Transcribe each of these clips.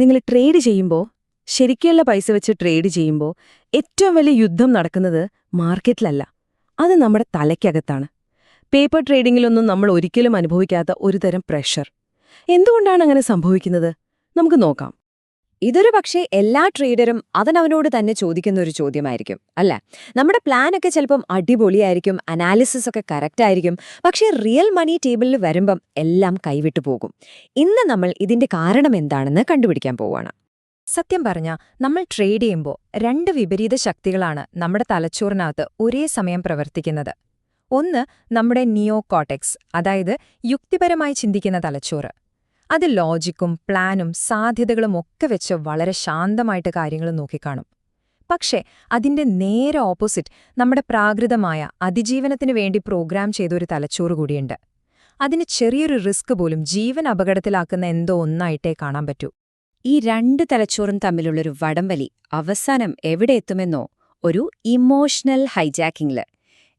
നിങ്ങൾ ട്രേഡ് ചെയ്യുമ്പോൾ ശരിക്കുള്ള പൈസ വെച്ച് ട്രേഡ് ചെയ്യുമ്പോൾ ഏറ്റവും വലിയ യുദ്ധം നടക്കുന്നത് മാർക്കറ്റിലല്ല അത് നമ്മുടെ തലയ്ക്കകത്താണ്. പേപ്പർ ട്രേഡിങ്ങിലൊന്നും നമ്മൾ ഒരിക്കലും അനുഭവിക്കാത്ത ഒരുതരം പ്രഷർ എന്തുകൊണ്ടാണ് അങ്ങനെ സംഭവിക്കുന്നത്? നമുക്ക് നോക്കാം. ഇതൊരു പക്ഷേ എല്ലാ ട്രേഡറും അവനവനോട് തന്നെ ചോദിക്കുന്ന ഒരു ചോദ്യമായിരിക്കും അല്ല? നമ്മുടെ പ്ലാൻ ഒക്കെ ചിലപ്പം അടിപൊളിയായിരിക്കും അനാലിസിസ് ഒക്കെ കറക്റ്റ് ആയിരിക്കും പക്ഷേ റിയൽ മണി ടേബിളിൽ വരുമ്പം എല്ലാം കൈവിട്ടു പോകും. ഇന്ന് നമ്മൾ ഇതിന്റെ കാരണം എന്താണെന്ന് കണ്ടുപിടിക്കാൻ പോവാണ് സത്യം പറഞ്ഞാൽ നമ്മൾ ട്രേഡ് ചെയ്യുമ്പോൾ രണ്ട് വിപരീത ശക്തികളാണ് നമ്മുടെ തലച്ചോറിനകത്ത് ഒരേ സമയം പ്രവർത്തിക്കുന്നത്. ഒന്ന് നമ്മുടെ നിയോ കോട്ടെക്സ് അതായത് യുക്തിപരമായി ചിന്തിക്കുന്ന തലച്ചോറ്. അത് ലോജിക്കും പ്ലാനും സാധ്യതകളും ഒക്കെ വെച്ച് വളരെ ശാന്തമായിട്ട് കാര്യങ്ങൾ നോക്കിക്കാണും. പക്ഷേ അതിന്റെ നേരെ ഓപ്പോസിറ്റ് നമ്മുടെ പ്രാകൃതമായ അതിജീവനത്തിനു വേണ്ടി പ്രോഗ്രാം ചെയ്തൊരു തലച്ചോറ് കൂടിയുണ്ട്. അതിന് ചെറിയൊരു റിസ്ക് പോലും ജീവൻ അപകടത്തിലാക്കുന്ന എന്തോ ഒന്നായിട്ടേ കാണാൻ പറ്റൂ. ഈ രണ്ട് തലച്ചോറും തമ്മിലുള്ളൊരു വടംവലി അവസാനം എവിടെ എത്തുമെന്നോ ഒരു ഇമോഷണൽ ഹൈജാക്കിംഗിൽ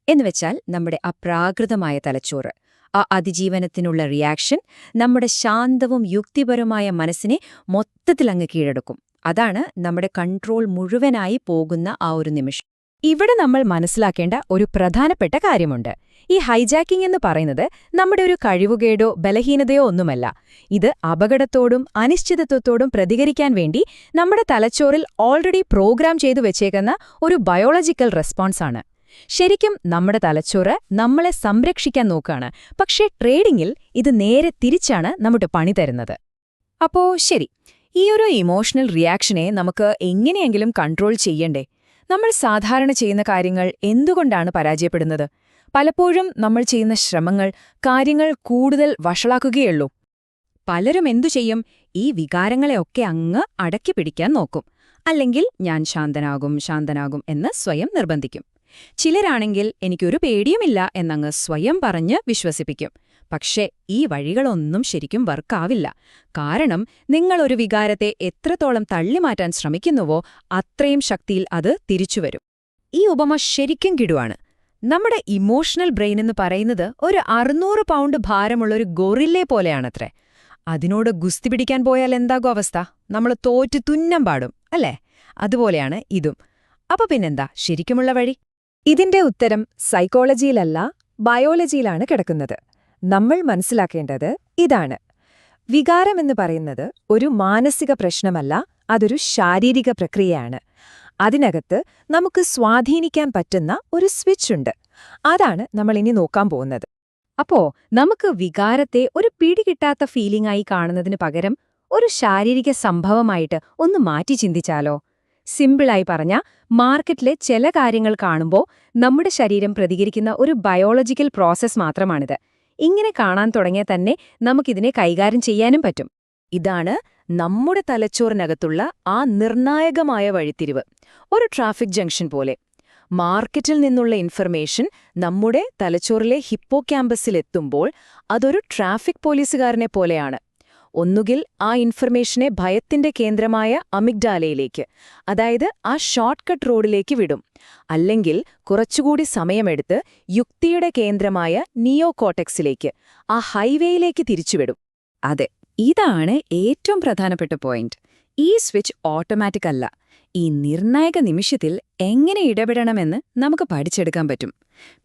എന്നുവെച്ചാൽ നമ്മുടെ അപ്രാകൃതമായ തലച്ചോറ്. ആ അതിജീവനത്തിനുള്ള റിയാക്ഷൻ നമ്മുടെ ശാന്തവും യുക്തിപരവുമായ മനസ്സിനെ മൊത്തത്തിൽ മൊത്തത്തിലങ്ങ് കീഴടക്കും. അതാണ് നമ്മുടെ കൺട്രോൾ മുഴുവനായി പോകുന്ന ആ ഒരു നിമിഷം. ഇവിടെ നമ്മൾ മനസ്സിലാക്കേണ്ട ഒരു പ്രധാനപ്പെട്ട കാര്യമുണ്ട്. ഈ ഹൈജാക്കിംഗ് എന്ന് പറയുന്നത് നമ്മുടെ ഒരു കഴിവുകേടോ ബലഹീനതയോ ഒന്നുമല്ല. ഇത് അപകടത്തോടും അനിശ്ചിതത്വത്തോടും പ്രതികരിക്കാൻ വേണ്ടി നമ്മുടെ തലച്ചോറിൽ ഓൾറെഡി പ്രോഗ്രാം ചെയ്തു വെച്ചേക്കുന്ന ഒരു ബയോളജിക്കൽ റെസ്പോൺസാണ് ശരിക്കും നമ്മുടെ തലച്ചോറ് നമ്മളെ സംരക്ഷിക്കാൻ നോക്കാണ്. പക്ഷേ ട്രേഡിങ്ങിൽ ഇത് നേരെ തിരിച്ചാണ് നമ്മുടെ പണി തരുന്നത്. അപ്പോ ശരി ഈ ഒരു ഇമോഷണൽ റിയാക്ഷനെ നമുക്ക് എങ്ങനെയെങ്കിലും കൺട്രോൾ ചെയ്യണ്ടേ? നമ്മൾ സാധാരണ ചെയ്യുന്ന കാര്യങ്ങൾ എന്തുകൊണ്ടാണ് പരാജയപ്പെടുന്നത്? പലപ്പോഴും നമ്മൾ ചെയ്യുന്ന ശ്രമങ്ങൾ കാര്യങ്ങൾ കൂടുതൽ വഷളാക്കുകയുള്ളൂ. പലരും എന്തു ചെയ്യും? ഈ വികാരങ്ങളെയൊക്കെ അങ്ങ് അടക്കി പിടിക്കാൻ നോക്കും. അല്ലെങ്കിൽ ഞാൻ ശാന്തനാകും ശാന്തനാകും എന്ന് സ്വയം നിർബന്ധിക്കും. ചിലരാണെങ്കിൽ എനിക്കൊരു പേടിയുമില്ല എന്നങ്ങ് സ്വയം പറഞ്ഞ് വിശ്വസിപ്പിക്കും. പക്ഷേ ഈ വഴികളൊന്നും ശരിക്കും വർക്കാവില്ല. കാരണം നിങ്ങളൊരു വികാരത്തെ എത്രത്തോളം തള്ളിമാറ്റാൻ ശ്രമിക്കുന്നുവോ അത്രയും ശക്തിയിൽ അത് തിരിച്ചുവരും. ഈ ഉപമ ശരിക്കും കിടുവാണ്. നമ്മുടെ ഇമോഷണൽ ബ്രെയിൻ എന്ന് പറയുന്നത് ഒരു അറുന്നൂറ് പൗണ്ട് ഭാരമുള്ള ഒരു ഗൊറില്ലെ പോലെയാണത്രേ. അതിനോട് ഗുസ്തി പിടിക്കാൻ പോയാൽ എന്താകും അവസ്ഥ? നമ്മൾ തോറ്റ് തുന്നം പാടും അല്ലേ? അതുപോലെയാണ് ഇതും. അപ്പൊ പിന്നെന്താ? ശരിക്കുമുള്ള വഴി? ഇതിന്റെ ഉത്തരം സൈക്കോളജിയിലല്ല ബയോളജിയിലാണ് കിടക്കുന്നത്. നമ്മൾ മനസ്സിലാക്കേണ്ടത് ഇതാണ്. വികാരമെന്ന് പറയുന്നത് ഒരു മാനസിക പ്രശ്നമല്ല അതൊരു ശാരീരിക പ്രക്രിയയാണ്. അതിനകത്ത് നമുക്ക് സ്വാധീനിക്കാൻ പറ്റുന്ന ഒരു സ്വിച്ച് ഉണ്ട്. അതാണ് നമ്മൾ ഇനി നോക്കാൻ പോകുന്നത്. അപ്പോ നമുക്ക് വികാരത്തെ ഒരു പിടികിട്ടാത്ത ഫീലിംഗായി കാണുന്നതിന് പകരം ഒരു ശാരീരിക സംഭവമായിട്ട് ഒന്ന് മാറ്റി ചിന്തിച്ചാലോ? സിമ്പിളായി പറഞ്ഞ മാർക്കറ്റിലെ ചില കാര്യങ്ങൾ കാണുമ്പോൾ നമ്മുടെ ശരീരം പ്രതികരിക്കുന്ന ഒരു ബയോളജിക്കൽ പ്രോസസ് മാത്രമാണിത്. ഇങ്ങനെ കാണാൻ തുടങ്ങിയ തന്നെ നമുക്കിതിനെ കൈകാര്യം ചെയ്യാനും പറ്റും. ഇതാണ് നമ്മുടെ തലച്ചോറിനകത്തുള്ള ആ നിർണായകമായ വഴിത്തിരിവ്. ഒരു ട്രാഫിക് ജംഗ്ഷൻ പോലെ. മാർക്കറ്റിൽ നിന്നുള്ള ഇൻഫർമേഷൻ നമ്മുടെ തലച്ചോറിലെ ഹിപ്പോ ക്യാമ്പസിലെത്തുമ്പോൾ അതൊരു ട്രാഫിക് പോലീസുകാരനെ പോലെയാണ്. ഒന്നുകിൽ ആ ഇൻഫർമേഷനെ ഭയത്തിന്റെ കേന്ദ്രമായ അമിഗ്ഡാലയിലേക്ക് അതായത് ആ ഷോർട്ട് കട്ട് റോഡിലേക്ക് വിടും. അല്ലെങ്കിൽ കുറച്ചുകൂടി സമയമെടുത്ത് യുക്തിയുടെ കേന്ദ്രമായ നിയോ കോട്ടെക്സിലേക്ക് ആ ഹൈവേയിലേക്ക് തിരിച്ചുവിടും. അതെ ഇതാണ് ഏറ്റവും പ്രധാനപ്പെട്ട പോയിന്റ് ഈ സ്വിച്ച് ഓട്ടോമാറ്റിക് അല്ല. ഈ നിർണായക നിമിഷത്തിൽ എങ്ങനെ ഇടപെടണമെന്ന് നമുക്ക് പഠിച്ചെടുക്കാൻ പറ്റും.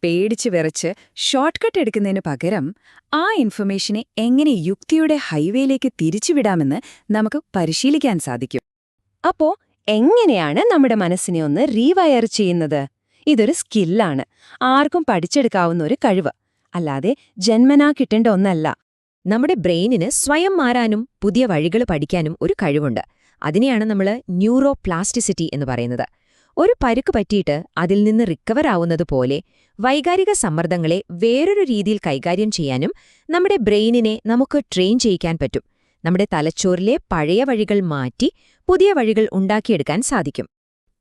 പേടിച്ച് വിറച്ച് ഷോർട്ട് കട്ട് എടുക്കുന്നതിന് പകരം ആ ഇൻഫർമേഷനെ എങ്ങനെ യുക്തിയുടെ ഹൈവേയിലേക്ക് തിരിച്ചുവിടാമെന്ന് നമുക്ക് പരിശീലിക്കാൻ സാധിക്കും. അപ്പോ എങ്ങനെയാണ് നമ്മുടെ മനസ്സിനെ ഒന്ന് റീവയർ ചെയ്യുന്നത്? ഇതൊരു സ്കില്ലാണ്. ആർക്കും പഠിച്ചെടുക്കാവുന്ന ഒരു കഴിവ്. അല്ലാതെ ജന്മനാ കിട്ടേണ്ട ഒന്നല്ല. നമ്മുടെ ബ്രെയിനിന് സ്വയം മാറാനും പുതിയ വഴികൾ പഠിക്കാനും ഒരു കഴിവുണ്ട്. അതിനെയാണ് നമ്മൾ ന്യൂറോ പ്ലാസ്റ്റിസിറ്റി എന്ന് പറയുന്നത്. ഒരു പരുക്ക് പറ്റിയിട്ട് അതിൽ നിന്ന് റിക്കവർ ആവുന്നത് പോലെ വൈകാരിക സമ്മർദ്ദങ്ങളെ വേറൊരു രീതിയിൽ കൈകാര്യം ചെയ്യാനും നമ്മുടെ ബ്രെയിനിനെ നമുക്ക് ട്രെയിൻ ചെയ്യിക്കാൻ പറ്റും. നമ്മുടെ തലച്ചോറിലെ പഴയ വഴികൾ മാറ്റി പുതിയ വഴികൾ ഉണ്ടാക്കിയെടുക്കാൻ സാധിക്കും.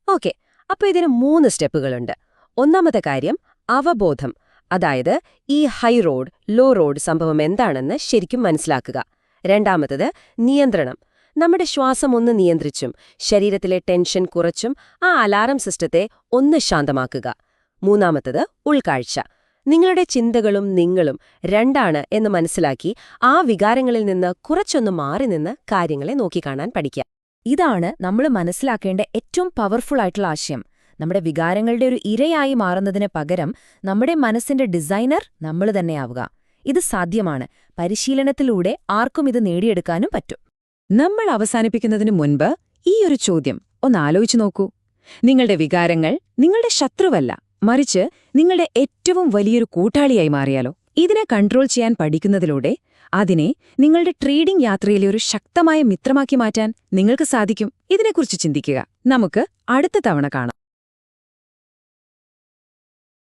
ഓക്കെ അപ്പോൾ ഇതിന് മൂന്ന് സ്റ്റെപ്പുകളുണ്ട്. ഒന്നാമത്തെ കാര്യം അവബോധം. അതായത് ഈ ഹൈ റോഡ് ലോ റോഡ് സംഭവം എന്താണെന്ന് ശരിക്കും മനസ്സിലാക്കുക. രണ്ടാമത്തത് നിയന്ത്രണം. നമ്മുടെ ശ്വാസം ഒന്ന് നിയന്ത്രിച്ചും ശരീരത്തിലെ ടെൻഷൻ കുറച്ചും ആ അലാറം സിസ്റ്റത്തെ ഒന്ന് ശാന്തമാക്കുക. മൂന്നാമത്തത് ഉൾക്കാഴ്ച. നിങ്ങളുടെ ചിന്തകളും നിങ്ങളും രണ്ടാണ് എന്ന് മനസ്സിലാക്കി ആ വികാരങ്ങളിൽ നിന്ന് കുറച്ചൊന്ന് മാറി നിന്ന് കാര്യങ്ങളെ നോക്കിക്കാണാൻ പഠിക്കുക. ഇതാണ് നമ്മൾ മനസ്സിലാക്കേണ്ട ഏറ്റവും പവർഫുൾ ആയിട്ടുള്ള ആശയം. നമ്മുടെ വികാരങ്ങളുടെ ഒരു ഇരയായി മാറുന്നതിന് പകരം നമ്മുടെ മനസ്സിന്റെ ഡിസൈനർ നമ്മൾ തന്നെയാവുക. ഇത് സാധ്യമാണ്. പരിശീലനത്തിലൂടെ ആർക്കും ഇത് നേടിയെടുക്കാനും പറ്റും. നമ്മൾ അവസാനിപ്പിക്കുന്നതിന് മുൻപ് ഈ ഒരു ചോദ്യം ഒന്ന് ആലോചിച്ചു നോക്കൂ. നിങ്ങളുടെ വികാരങ്ങൾ നിങ്ങളുടെ ശത്രുവല്ല മറിച്ച് നിങ്ങളുടെ ഏറ്റവും വലിയൊരു കൂട്ടാളിയായി മാറിയാലോ? ഇതിനെ കൺട്രോൾ ചെയ്യാൻ പഠിക്കുന്നതിലൂടെ അതിനെ നിങ്ങളുടെ ട്രേഡിംഗ് യാത്രയിലെ ഒരു ശക്തമായ മിത്രമാക്കി മാറ്റാൻ നിങ്ങൾക്ക് സാധിക്കും. ഇതിനെക്കുറിച്ച് ചിന്തിക്കുക. നമുക്ക് അടുത്ത തവണ കാണാം.